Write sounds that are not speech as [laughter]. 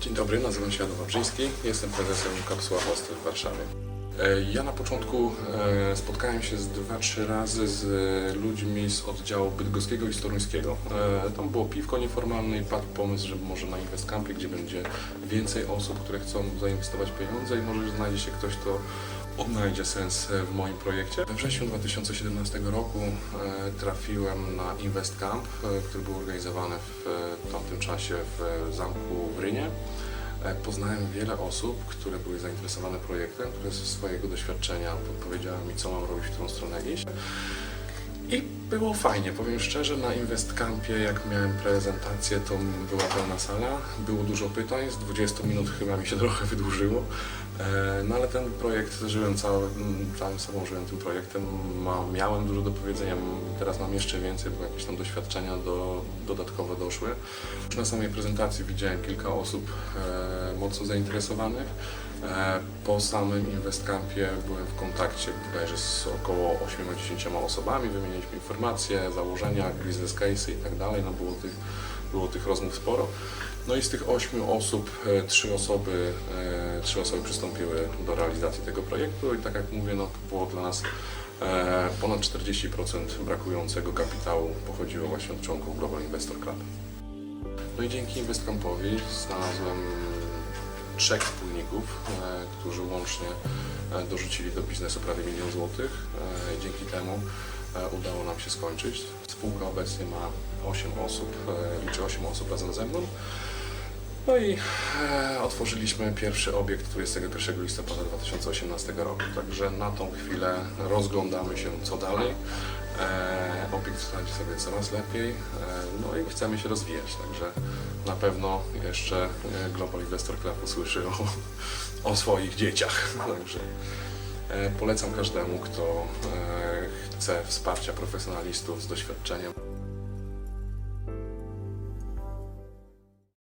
Dzień dobry, nazywam się Jan Wawrzyński, jestem prezesem Kapsuła Hostel w Warszawie. E, Ja na początku e, spotkałem się z dwa, trzy razy z e, ludźmi z oddziału bydgoskiego i toruńskiego. E, Tam było piwko nieformalne i padł pomysł, że może na Investcampie, gdzie będzie więcej osób, które chcą zainwestować pieniądze i może znajdzie się ktoś, kto odnajdzie sens e, w moim projekcie. We wrześniu 2017 roku e, trafiłem na InvestCamp, e, który był organizowany w tamtym czasie w zamku w Rynie. Poznałem wiele osób, które były zainteresowane projektem, które ze swojego doświadczenia podpowiedziały mi, co mam robić, w którą stronę iść. I było fajnie, powiem szczerze, na InvestCampie jak miałem prezentację, to była pełna sala, było dużo pytań, z 20 minut chyba mi się [laughs] trochę wydłużyło, E, no ale ten projekt, żyłem cały, całym sobą, żyłem tym projektem, miałem dużo do powiedzenia, teraz mam jeszcze więcej, bo jakieś tam doświadczenia do, dodatkowe doszły. Już na samej prezentacji widziałem kilka osób e, mocno zainteresowanych. E, Po samym InvestCampie byłem w kontakcie bodajże z około 8-10 osobami, wymieniliśmy informacje, założenia, business case i tak dalej, no było tych, było tych rozmów sporo. No i z tych ośmiu osób, e, trzy osoby, e, trzy osoby przystąpiły do realizacji tego projektu i tak jak mówię, no to było dla nas e, ponad 40% brakującego kapitału pochodziło właśnie od członków Global Investor Club. No i dzięki InvestCampowi znalazłem trzech wspólników, e, którzy łącznie e, dorzucili do biznesu prawie milion złotych. E, Dzięki temu udało nam się skończyć. Spółka obecnie ma 8 osób, liczy 8 osób razem ze mną. No i otworzyliśmy pierwszy obiekt 21 listopada 2018 roku. Także na tą chwilę rozglądamy się co dalej. E, radzi sobie coraz lepiej, e, no i chcemy się rozwijać. Także na pewno jeszcze e, Global Investor Club usłyszy o, o swoich dzieciach. [laughs] Także e, polecam każdemu, kto e, chce wsparcia profesjonalistów z doświadczeniem.